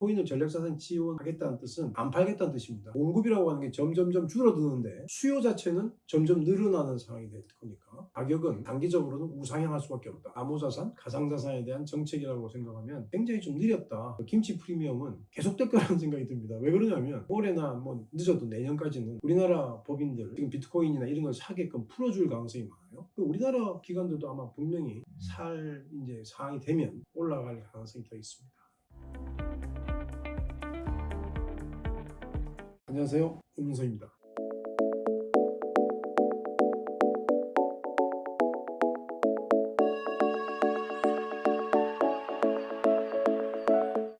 코인을 전략자산 지원하겠다는 뜻은 안 팔겠다는 뜻입니다. 공급이라고 하는 게 점점점 줄어드는데 수요 자체는 점점 늘어나는 상황이 될 거니까 가격은 단기적으로는 우상향할 수밖에 없다. 암호자산, 가상자산에 대한 정책이라고 생각하면 굉장히 좀 느렸다. 김치 프리미엄은 계속될 거라는 생각이 듭니다. 왜 그러냐면 올해나 뭐 늦어도 내년까지는 우리나라 법인들 지금 비트코인이나 이런 걸 사게끔 풀어줄 가능성이 많아요. 그 우리나라 기관들도 아마 분명히 살 이제 상황이 되면 올라갈 가능성이 더 있습니다. 안녕하세요. 음문서입니다.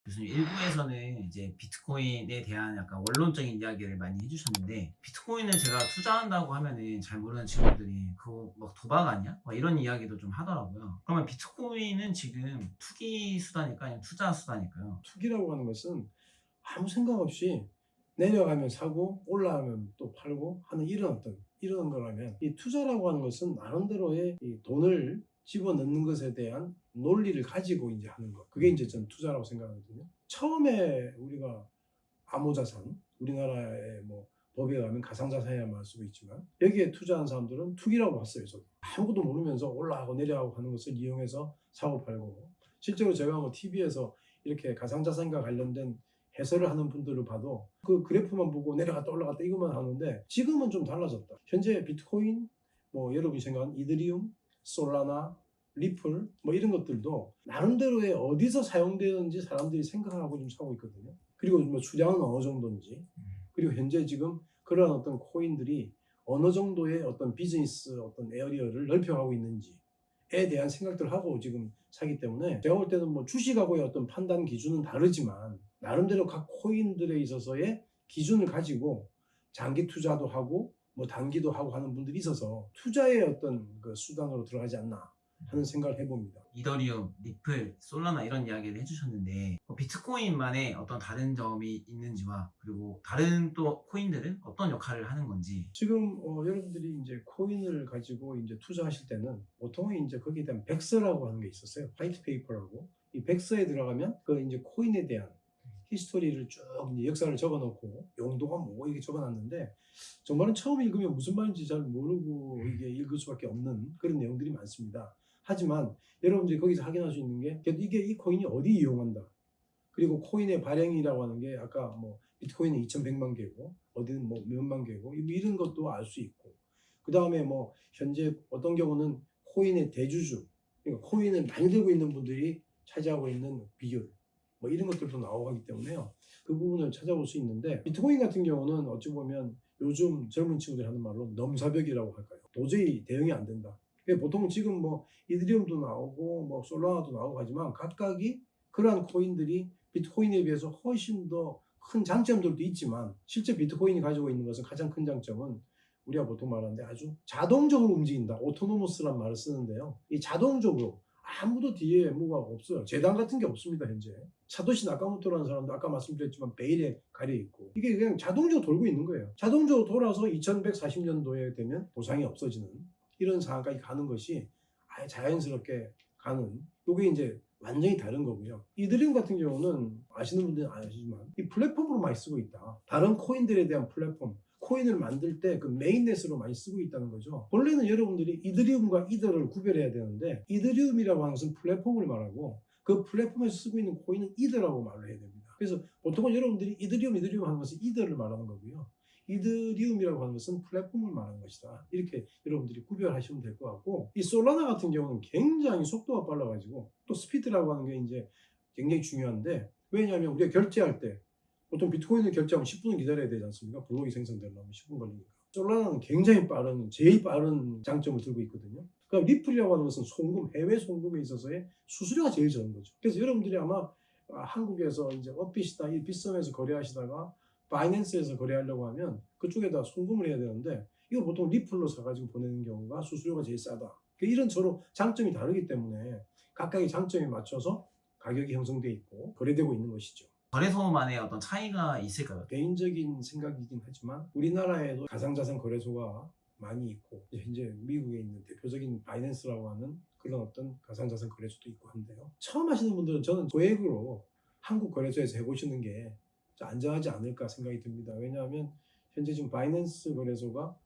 교수님 일부에서는 이제 비트코인에 대한 약간 원론적인 이야기를 많이 해주셨는데 비트코인을 제가 투자한다고 하면은 잘 모르는 친구들이 그거 막 도박 아니야? 막 이런 이야기도 좀 하더라고요. 그러면 비트코인은 지금 투기 수단일까 아니면 투자 수단일까요? 투기라고 하는 것은 아무 생각 없이 내려가면 사고 올라가면 또 팔고 하는 이런 어떤 이런 거라면 이 투자라고 하는 것은 나름대로의 이 돈을 집어넣는 것에 대한 논리를 가지고 이제 하는 것 그게 이제 전 투자라고 생각하거든요. 처음에 우리가 암호자산 우리나라의 뭐 법에 의하면 가상자산이라 말 쓰고 있지만 여기에 투자한 사람들은 투기라고 봤어요. 저도. 아무것도 모르면서 올라가고 내려가고 하는 것을 이용해서 사고 팔고 실제로 제가 뭐 TV에서 이렇게 가상자산과 관련된 해설을 하는 분들을 봐도 그 그래프만 보고 내려갔다 올라갔다 이것만 하는데 지금은 좀 달라졌다. 현재 비트코인, 뭐 여러분이 생각하는 이더리움, 솔라나, 리플 뭐 이런 것들도 나름대로의 어디서 사용되는지 사람들이 생각하고 좀 사고 있거든요. 그리고 뭐 수량은 어느 정도인지 그리고 현재 지금 그러한 어떤 코인들이 어느 정도의 어떤 비즈니스 어떤 에어리어를 넓혀가고 있는지에 대한 생각들을 하고 지금 사기 때문에 제가 볼 때는 뭐 주식하고의 어떤 판단 기준은 다르지만 나름대로 각 코인들에 있어서의 기준을 가지고 장기 투자도 하고 뭐 단기도 하고 하는 분들이 있어서 투자의 어떤 그 수단으로 들어가지 않나 하는 생각을 해봅니다. 이더리움, 리플, 솔라나 이런 이야기를 해주셨는데 뭐 비트코인만의 어떤 다른 점이 있는지와 그리고 다른 또 코인들은 어떤 역할을 하는 건지 지금 어, 여러분들이 이제 코인을 가지고 이제 투자하실 때는 보통은 이제 거기에 대한 백서라고 하는 게 있었어요. 화이트 페이퍼라고. 이 백서에 들어가면 그 이제 코인에 대한 히스토리를 쭉 역사를 적어놓고 용도가 뭐 이게 적어놨는데 정말은 처음 읽으면 무슨 말인지 잘 모르고 이게 읽을 수밖에 없는 그런 내용들이 많습니다. 하지만 여러분들이 거기서 확인할 수 있는 게 이게 이 코인이 어디 이용한다. 그리고 코인의 발행이라고 하는 게 아까 뭐 비트코인은 2,100만 개고 어디는 뭐 몇만 개고 이런 것도 알 수 있고 그 다음에 뭐 현재 어떤 경우는 코인의 대주주 그러니까 코인을 많이 들고 있는 분들이 차지하고 있는 비율 뭐 이런 것들도 나오고 하기 때문에요. 그 부분을 찾아볼 수 있는데 비트코인 같은 경우는 어찌 보면 요즘 젊은 친구들이 하는 말로 넘사벽이라고 할까요? 도저히 대응이 안 된다. 보통 지금 뭐 이더리움도 나오고 뭐 솔라나도 나오고 하지만 각각이 그러한 코인들이 비트코인에 비해서 훨씬 더 큰 장점들도 있지만 실제 비트코인이 가지고 있는 것은 가장 큰 장점은 우리가 보통 말하는데 아주 자동적으로 움직인다. 오토노머스란 말을 쓰는데요. 이 자동적으로 아무도 뒤에 뭐가 없어요. 재단 같은 게 없습니다, 현재. 사토시 나카모토라는 사람도 아까 말씀드렸지만 베일에 가려 있고 이게 그냥 자동적으로 돌고 있는 거예요. 자동적으로 돌아서 2140년도에 되면 보상이 없어지는 이런 상황까지 가는 것이 아예 자연스럽게 가는 이게 이제 완전히 다른 거고요. 이드리움 같은 경우는 아시는 분들은 아시지만 이 플랫폼으로 많이 쓰고 있다. 다른 코인들에 대한 플랫폼, 코인을 만들 때 그 메인넷으로 많이 쓰고 있다는 거죠. 원래는 여러분들이 이더리움과 이더를 구별해야 되는데 이더리움이라고 하는 것은 플랫폼을 말하고 그 플랫폼에서 쓰고 있는 코인은 이더라고 말을 해야 됩니다. 그래서 보통은 여러분들이 이더리움, 이더리움 하는 것은 이더를 말하는 거고요. 이더리움이라고 하는 것은 플랫폼을 말하는 것이다. 이렇게 여러분들이 구별하시면 될 것 같고 이 솔라나 같은 경우는 굉장히 속도가 빨라가지고 또 스피드라고 하는 게 이제 굉장히 중요한데 왜냐하면 우리가 결제할 때 보통 비트코인을 결제하면 10분은 기다려야 되지 않습니까? 블록이 생성되려면 10분 걸리니까. 솔라나는 굉장히 빠른, 제일 빠른 장점을 들고 있거든요. 그럼 리플이라고 하는 것은 송금, 해외 송금에 있어서의 수수료가 제일 적은 거죠. 그래서 여러분들이 아마 아, 한국에서 이제 업빗이다, 이 빗썸에서 거래하시다가 바이낸스에서 거래하려고 하면 그쪽에다 송금을 해야 되는데 이거 보통 리플로 사가지고 보내는 경우가 수수료가 제일 싸다. 그 이런 서로 장점이 다르기 때문에 각각의 장점에 맞춰서 가격이 형성돼 있고 거래되고 있는 것이죠. 거래소만의 어떤 차이가 있을까요? 개인적인 생각이긴 하지만 우리나라에도 가상자산 거래소가 많이 있고 현재 미국에 있는 대표적인 바이낸스라고 하는 그런 어떤 가상자산 거래소도 있고 한데요. 처음 하시는 분들은 저는 고액으로 한국 거래소에서 해보시는 게좀 안전하지 않을까 생각이 듭니다. 왜냐하면 현재 지금 바이낸스 거래소가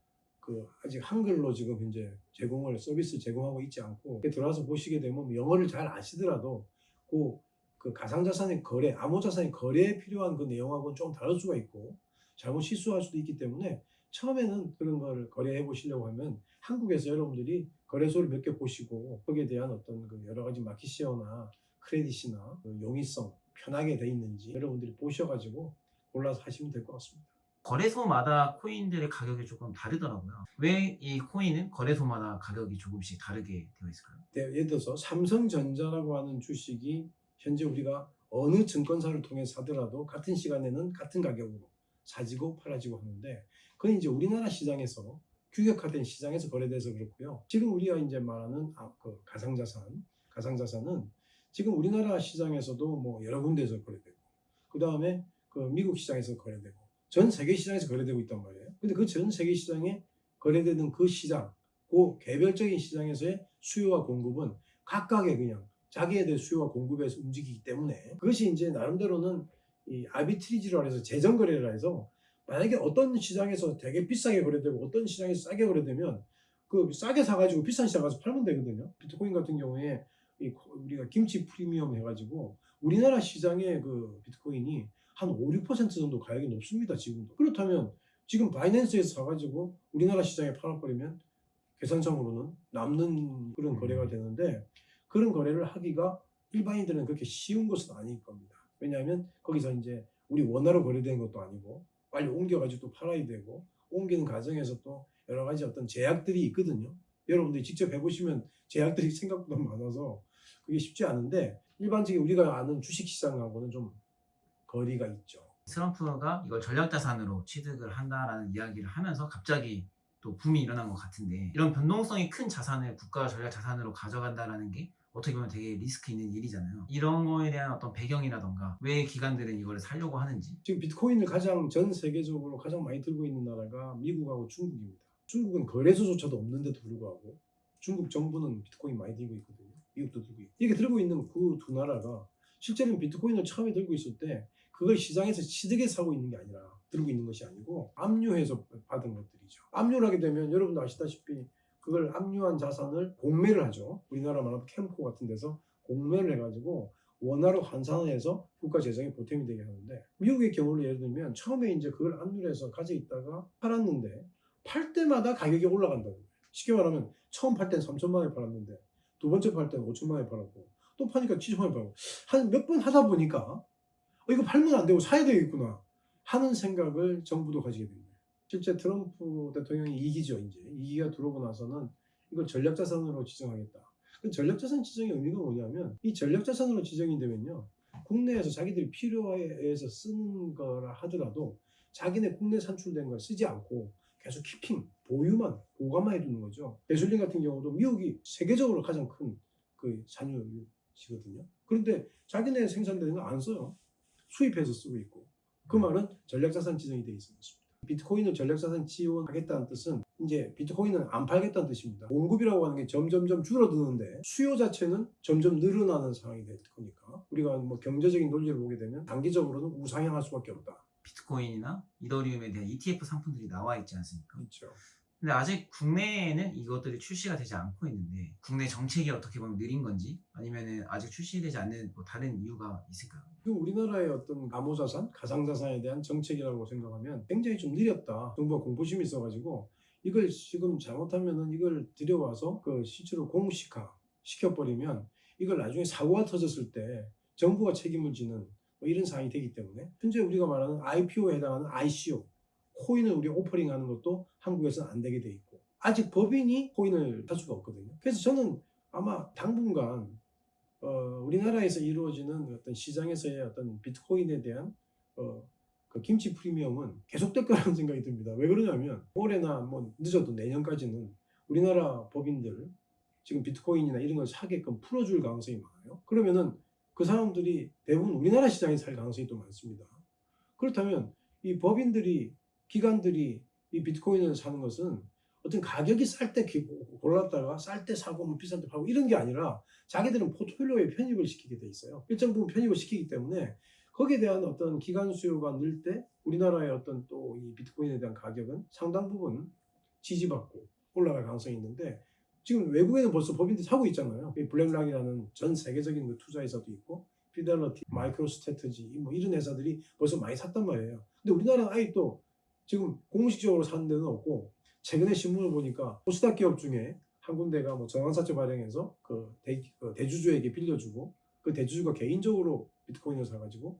그 아직 한글로 지금 현재 제공을 서비스 제공하고 있지 않고 들어와서 보시게 되면 영어를 잘 아시더라도 그, 그 가상자산의 거래, 암호자산의 거래에 필요한 그 내용하고는 좀 다를 수가 있고 잘못 실수할 수도 있기 때문에 처음에는 그런 걸 거래해 보시려고 하면 한국에서 여러분들이 거래소를 몇 개 보시고 거기에 대한 어떤 그 여러 가지 마켓시어나 크레딧이나 그 용이성 편하게 돼 있는지 여러분들이 보셔가지고 골라서 하시면 될 것 같습니다. 거래소마다 코인들의 가격이 조금 다르더라고요. 왜 이 코인은 거래소마다 가격이 조금씩 다르게 되어 있을까요? 네, 예를 들어서 삼성전자라고 하는 주식이 현재 우리가 어느 증권사를 통해 사더라도 같은 시간에는 같은 가격으로 사지고 팔아지고 하는데 그건 이제 우리나라 시장에서 규격화된 시장에서 거래돼서 그렇고요. 지금 우리가 이제 말하는 아, 그 가상자산, 가상자산은 지금 우리나라 시장에서도 뭐 여러 군데에서 거래되고 그 다음에 그 미국 시장에서 거래되고 전 세계 시장에서 거래되고 있단 말이에요. 근데 그 전 세계 시장에 거래되는 그 시장, 그 개별적인 시장에서의 수요와 공급은 각각의 그냥 자기에 대한 수요와 공급에서 움직이기 때문에 그것이 이제 나름대로는 이 아비트리지라 해서 재정 거래라 해서 만약에 어떤 시장에서 되게 비싸게 거래되고 어떤 시장에서 싸게 거래되면 그 싸게 사가지고 비싼 시장 가서 팔면 되거든요. 비트코인 같은 경우에 이 코- 우리가 김치 프리미엄 해가지고 우리나라 시장의 그 비트코인이 한 5, 6% 정도 가격이 높습니다. 지금도. 그렇다면 지금 바이낸스에서 사가지고 우리나라 시장에 팔아버리면 계산상으로는 남는 그런 거래가 되는데 그런 거래를 하기가 일반인들은 그렇게 쉬운 것은 아닐 겁니다. 왜냐하면 거기서 이제 우리 원화로 거래된 것도 아니고 빨리 옮겨가지고 또 팔아야 되고 옮기는 과정에서 또 여러 가지 어떤 제약들이 있거든요. 여러분들이 직접 해보시면 제약들이 생각보다 많아서 그게 쉽지 않은데 일반적인 우리가 아는 주식시장하고는 좀 거리가 있죠. 트럼프가 이걸 전략자산으로 취득을 한다라는 이야기를 하면서 갑자기 또 붐이 일어난 것 같은데 이런 변동성이 큰 자산을 국가 전략자산으로 가져간다라는 게 어떻게 보면 되게 리스크 있는 일이잖아요. 이런 거에 대한 어떤 배경이라던가 왜 기관들은 이걸 살려고 하는지 지금 비트코인을 가장 전 세계적으로 가장 많이 들고 있는 나라가 미국하고 중국입니다. 중국은 거래소조차도 없는데도 불구하고 중국 정부는 비트코인 많이 들고 있거든요. 미국도 들고 있고. 이렇게 들고 있는 그 두 나라가 실제로는 비트코인을 처음에 들고 있을 때 그걸 시장에서 취득해 사고 있는 게 아니라 들고 있는 것이 아니고 압류해서 받은 것들이죠. 압류를 하게 되면 여러분도 아시다시피 그걸 압류한 자산을 공매를 하죠. 우리나라 말하면 캠코 같은 데서 공매를 해가지고 원화로 환산을 해서 국가 재정에 보탬이 되게 하는데 미국의 경우를 예를 들면 처음에 이제 그걸 압류해서 가져 있다가 팔았는데 팔 때마다 가격이 올라간다는 거예요. 쉽게 말하면 처음 팔 때는 3천만 원에 팔았는데 두 번째 팔 때는 5천만 원에 팔았고 또 파니까 7천만 원에 팔고 한 몇 번 하다 보니까 어, 이거 팔면 안 되고 사야 되겠구나 하는 생각을 정부도 가지게 된 거예요. 실제 트럼프 대통령이 이기죠 이제 이기가 들어오고 나서는 이걸 전략자산으로 지정하겠다. 그 전략자산 지정의 의미가 뭐냐면 이 전략자산으로 지정이 되면요 국내에서 자기들이 필요에 의해서 쓰는 거라 하더라도 자기네 국내 산출된 걸 쓰지 않고 계속 키핑 보유만 보관만 해두는 거죠. 베슬린 같은 경우도 미국이 세계적으로 가장 큰 그 산유지거든요. 그런데 자기네 생산되는 거 안 써요. 수입해서 쓰고 있고 그 말은 전략자산 지정이 돼 있는 것입니다. 비트코인을 전략자산 지원하겠다는 뜻은 이제 비트코인은 안 팔겠다는 뜻입니다. 공급이라고 하는 게 점점점 줄어드는데 수요 자체는 점점 늘어나는 상황이 될 거니까 우리가 뭐 경제적인 논리를 보게 되면 단기적으로는 우상향할 수밖에 없다. 비트코인이나 이더리움에 대한 ETF 상품들이 나와 있지 않습니까? 그렇죠. 근데 아직 국내에는 이것들이 출시가 되지 않고 있는데 국내 정책이 어떻게 보면 느린 건지 아니면은 아직 출시되지 않는 뭐 다른 이유가 있을까요? 그 우리나라의 어떤 암호자산, 가상자산에 대한 정책이라고 생각하면 굉장히 좀 느렸다. 정부가 공포심이 있어가지고 이걸 지금 잘못하면은 이걸 들여와서 그 실제로 공식화 시켜버리면 이걸 나중에 사고가 터졌을 때 정부가 책임을 지는 뭐 이런 상황이 되기 때문에 현재 우리가 말하는 IPO에 해당하는 ICO 코인을 우리 오퍼링하는 것도 한국에서는 안 되게 돼 있고 아직 법인이 코인을 할 수가 없거든요. 그래서 저는 아마 당분간 어, 우리나라에서 이루어지는 어떤 시장에서의 어떤 비트코인에 대한 어, 그 김치 프리미엄은 계속될 거라는 생각이 듭니다. 왜 그러냐면 올해나 뭐 늦어도 내년까지는 우리나라 법인들 지금 비트코인이나 이런 걸 사게끔 풀어줄 가능성이 많아요. 그러면은 그 사람들이 대부분 우리나라 시장에 살 가능성이 또 많습니다. 그렇다면 이 법인들이 기관들이 이 비트코인을 사는 것은 어떤 가격이 쌀 때 골랐다가 쌀 때 사고 뭐 비쌀 때 팔고 이런 게 아니라 자기들은 포트폴리오에 편입을 시키게 돼 있어요. 일정 부분 편입을 시키기 때문에 거기에 대한 어떤 기간 수요가 늘 때 우리나라의 어떤 또 이 비트코인에 대한 가격은 상당 부분 지지받고 올라갈 가능성이 있는데 지금 외국에는 벌써 법인들이 사고 있잖아요. 이 블랙락이라는 전 세계적인 그 투자회사도 있고 피델러티, 마이크로스트래터지 뭐 이런 회사들이 벌써 많이 샀단 말이에요. 근데 우리나라는 아예 또 지금 공식적으로 사는 데는 없고 최근에 신문을 보니까 코스닥 기업 중에 한 군데가 뭐 정황사채 발행해서 그, 대, 그 대주주에게 빌려주고 그 대주주가 개인적으로 비트코인을 사가지고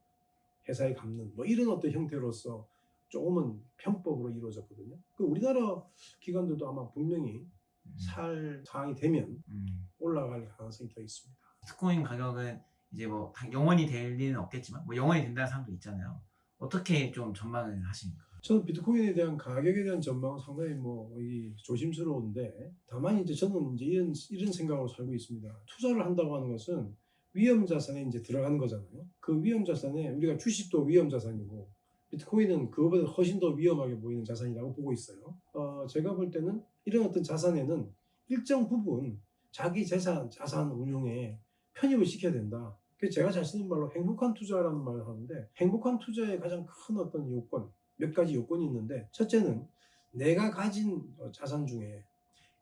회사에 갚는 뭐 이런 어떤 형태로서 조금은 편법으로 이루어졌거든요. 그 우리나라 기관들도 아마 분명히 음. 살 상황이 되면 음. 올라갈 가능성이 더 있습니다. 비트코인 가격은 이제 뭐 다- 영원히 될 리는 없겠지만 뭐 영원히 된다는 사람도 있잖아요. 어떻게 좀 전망을 하십니까? 저는 비트코인에 대한 가격에 대한 전망은 상당히 뭐이 조심스러운데 다만 이제 저는 이제 이런 이런 생각으로 살고 있습니다. 투자를 한다고 하는 것은 위험 자산에 이제 들어가는 거잖아요. 그 위험 자산에 우리가 주식도 위험 자산이고 비트코인은 그거보다 훨씬 더 위험하게 보이는 자산이라고 보고 있어요. 어, 제가 볼 때는 이런 어떤 자산에는 일정 부분 자기 재산 자산 운용에 편입을 시켜야 된다. 그래서 제가 잘 쓰는 말로 행복한 투자라는 말을 하는데 행복한 투자의 가장 큰 어떤 요건 몇 가지 요건이 있는데 첫째는 내가 가진 어, 자산 중에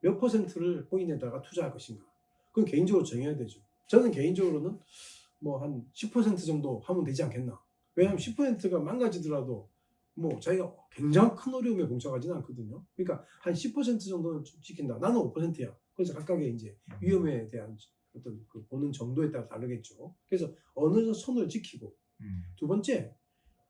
몇 퍼센트를 코인에다가 투자할 것인가. 그건 개인적으로 정해야 되죠. 저는 개인적으로는 뭐 한 10% 정도 하면 되지 않겠나. 왜냐하면 10%가 망가지더라도 뭐 자기가 굉장히 큰 어려움에 봉착하지는 않거든요. 그러니까 한 10% 정도는 좀 지킨다. 나는 5%야. 그래서 각각의 이제 위험에 대한 어떤 그 보는 정도에 따라 다르겠죠. 그래서 어느 선을 지키고 음. 두 번째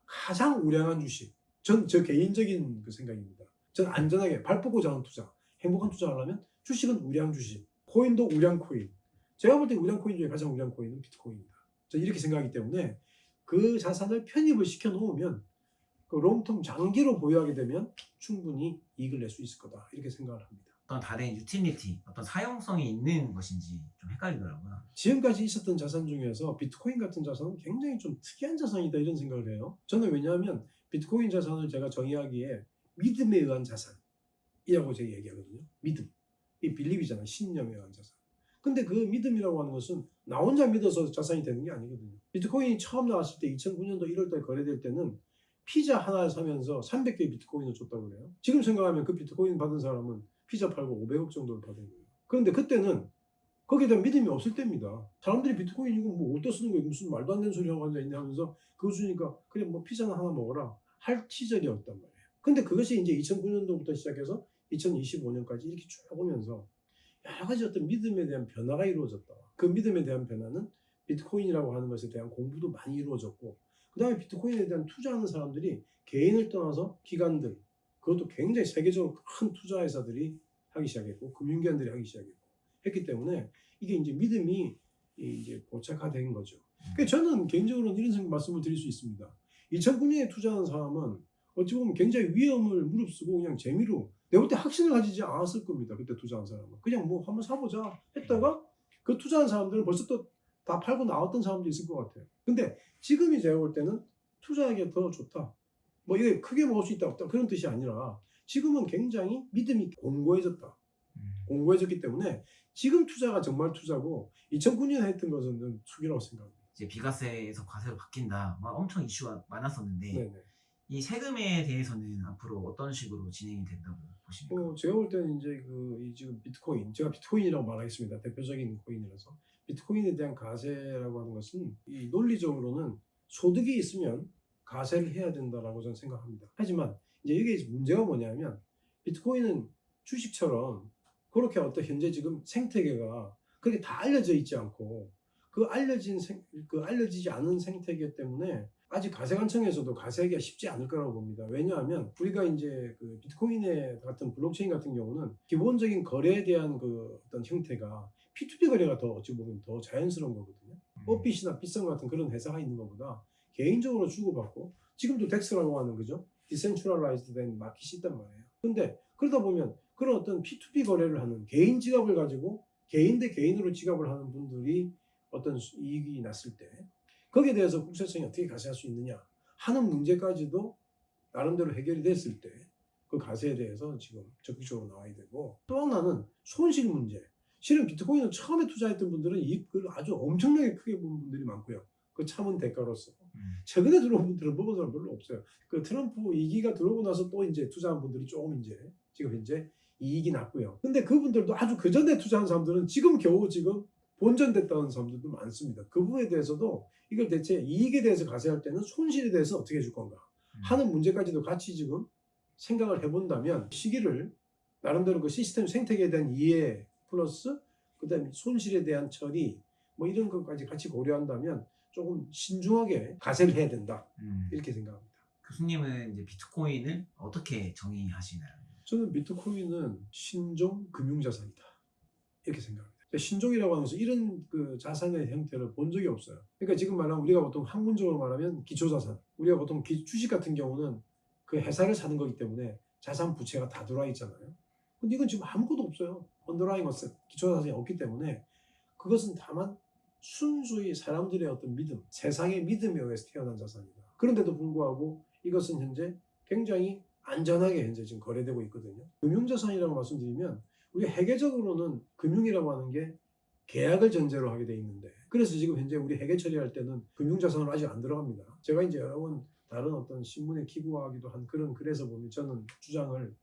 가장 우량한 주식. 전저 개인적인 그 생각입니다. 전 안전하게 발 뻗고 자는 투자, 행복한 투자를 하려면 주식은 우량 주식, 코인도 우량 코인. 제가 볼 때 우량 코인 중에 가장 우량 코인은 비트코인입니다. 저는 이렇게 생각하기 때문에 그 자산을 편입을 시켜 놓으면 그 롱텀 장기로 보유하게 되면 충분히 이익을 낼 수 있을 거다 이렇게 생각을 합니다. 어떤 다른 유틸리티, 어떤 사용성이 있는 것인지 좀 헷갈리더라고요. 지금까지 있었던 자산 중에서 비트코인 같은 자산은 굉장히 좀 특이한 자산이다 이런 생각을 해요. 저는 왜냐하면 비트코인 자산을 제가 정의하기에 믿음에 의한 자산이라고 제가 얘기하거든요. 믿음. 이 빌립이잖아요. 신념에 의한 자산. 근데 그 믿음이라고 하는 것은 나 혼자 믿어서 자산이 되는 게 아니거든요. 비트코인이 처음 나왔을 때 2009년도 1월달 거래될 때는 피자 하나 사면서 300개의 비트코인을 줬다고 그래요. 지금 생각하면 그 비트코인 받은 사람은 피자 팔고 500억 정도를 받은 거예요. 그런데 그때는 거기에 대한 믿음이 없을 때입니다. 사람들이 비트코인 이거 뭐 어디다 쓰는 거야 무슨 말도 안 되는 소리 하고 앉아있냐 하면서 그거 주니까 그래 뭐 피자나 하나 먹어라 할 시절이었단 말이에요. 근데 그것이 이제 2009년도부터 시작해서 2025년까지 이렇게 쭉 오면서 여러 가지 어떤 믿음에 대한 변화가 이루어졌다. 그 믿음에 대한 변화는 비트코인이라고 하는 것에 대한 공부도 많이 이루어졌고 그 다음에 비트코인에 대한 투자하는 사람들이 개인을 떠나서 기관들 그것도 굉장히 세계적으로 큰 투자회사들이 하기 시작했고 금융기관들이 하기 시작했고 했기 때문에 이게 이제 믿음이 이제 고착화된 거죠. 그래서 저는 개인적으로는 이런 말씀을 드릴 수 있습니다. 2009년에 투자한 사람은 어찌 보면 굉장히 위험을 무릅쓰고 그냥 재미로 내가 볼때 확신을 가지지 않았을 겁니다. 그때 투자한 사람은 그냥 뭐 한번 사보자 했다가 그 투자한 사람들은 벌써 또 다 팔고 나왔던 사람도 있을 것 같아요. 근데 지금이 제가 볼 때는 투자하기가 더 좋다. 뭐 이게 크게 먹을 수 있다 없다 그런 뜻이 아니라 지금은 굉장히 믿음이 공고해졌다. 음. 공고해졌기 때문에 지금 투자가 정말 투자고 2009년에 했던 것은 투기라고 생각합니다. 이제 비과세에서 과세로 바뀐다. 막 엄청 이슈가 많았었는데 네네. 이 세금에 대해서는 앞으로 어떤 식으로 진행이 된다고 보십니까? 어, 제가 볼 때는 이제 그 이 지금 비트코인, 제가 비트코인이라고 말하겠습니다. 대표적인 코인이라서 비트코인에 대한 가세라고 하는 것은 이 논리적으로는 소득이 있으면 가세를 해야 된다라고 저는 생각합니다. 하지만 이제 이게 문제가 뭐냐면 비트코인은 주식처럼 그렇게 어떤 현재 지금 생태계가 그렇게 다 알려져 있지 않고 그 알려진 생, 그 알려지지 않은 생태계 때문에 아직 가세관청에서도 가세하기가 쉽지 않을 거라고 봅니다. 왜냐하면 우리가 이제 그 비트코인의 같은 블록체인 같은 경우는 기본적인 거래에 대한 그 어떤 형태가 P2P 거래가 더 어찌 보면 더 자연스러운 거거든요. 음. 뽀핏이나 빗성 같은 그런 회사가 있는 것보다 개인적으로 주고받고 지금도 덱스라고 하는 거죠. 디센트럴라이즈드 된 마켓이 있단 말이에요. 근데 그러다 보면 그런 어떤 P2P 거래를 하는 개인 지갑을 가지고 개인 대 개인으로 지갑을 하는 분들이 어떤 수- 이익이 났을 때 거기에 대해서 국세청이 어떻게 가세할 수 있느냐 하는 문제까지도 나름대로 해결이 됐을 때 그 가세에 대해서 지금 적극적으로 나와야 되고 또 하나는 손실 문제. 실은 비트코인을 처음에 투자했던 분들은 이익을 아주 엄청나게 크게 본 분들이 많고요. 그 참은 대가로서 음. 최근에 들어온 분들은 먹은 사람 별로 없어요. 그 트럼프 2기가 들어오고 나서 또 이제 투자한 분들이 조금 이제 지금 현재 이익이 났고요. 근데 그분들도 아주 그 전에 투자한 사람들은 지금 겨우 지금 본전됐다는 사람들도 많습니다. 그 부분에 대해서도 이걸 대체 이익에 대해서 가세할 때는 손실에 대해서 어떻게 해줄 건가 음. 하는 문제까지도 같이 지금 생각을 해본다면 시기를 나름대로 그 시스템 생태계에 대한 이해 플러스 그다음에 손실에 대한 처리 뭐 이런 것까지 같이 고려한다면 조금 신중하게 가세를 해야 된다 음. 이렇게 생각합니다. 교수님은 이제 비트코인을 어떻게 정의하시나요? 저는 비트코인은 신종 금융자산이다 이렇게 생각합니다. 신종이라고 것은 이런 그 자산의 형태를 본 적이 없어요. 그러니까 지금 말하면 우리가 보통 학문적으로 말하면 기초자산, 우리가 보통 기- 주식 같은 경우는 그 회사를 사는 거기 때문에 자산 부채가 다 들어와 있잖아요. 근데 이건 지금 아무것도 없어요. 언더라인 어셋, 기초자산이 없기 때문에 그것은 다만 순수히 사람들의 어떤 믿음, 세상의 믿음에 의해서 태어난 자산이다. 그런데도 불구하고 이것은 현재 굉장히 안전하게 현재 지금 거래되고 있거든요. 금융자산이라고 말씀드리면 우리 회계적으로는 금융이라고 하는 게 계약을 전제로 하게 돼 있는데 그래서 지금 현재 우리 회계 처리할 때는 금융자산은 아직 안 들어갑니다. 제가 이제 여러 번 다른 어떤 신문에 기고하기도 한 그런 글에서 보면 저는 주장을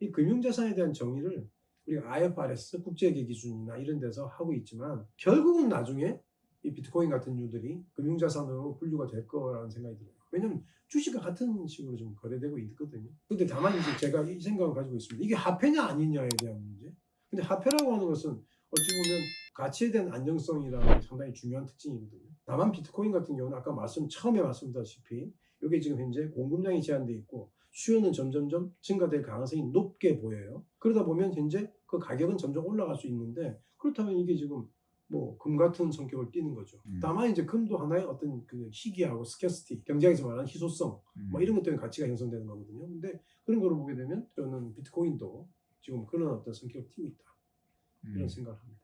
이 금융자산에 대한 정의를 우리가 IFRS 국제회계 기준이나 이런 데서 하고 있지만 결국은 나중에 이 비트코인 같은 유들이 금융자산으로 분류가 될 거라는 생각이 들어요. 왜냐면 주식과 같은 식으로 좀 거래되고 있거든요. 근데 다만 이제 제가 이 생각을 가지고 있습니다. 이게 화폐냐 아니냐에 대한 문제. 근데 화폐라고 하는 것은 어찌 보면 가치에 대한 안정성이라는 게 상당히 중요한 특징이거든요. 다만 비트코인 같은 경우는 아까 말씀 처음에 말씀드렸다시피 이게 지금 현재 공급량이 제한돼 있고 수요는 점점점 증가될 가능성이 높게 보여요. 그러다 보면 현재 그 가격은 점점 올라갈 수 있는데 그렇다면 이게 지금 뭐 금 같은 성격을 띠는 거죠. 음. 다만 이제 금도 하나의 어떤 그 희귀하고 스캐스티, 경제학에서 말하는 희소성 음. 뭐 이런 것 때문에 가치가 형성되는 거거든요. 근데 그런 거를 보게 되면 저는 비트코인도 지금 그런 어떤 성격을 띠고 있다 음. 이런 생각을 합니다.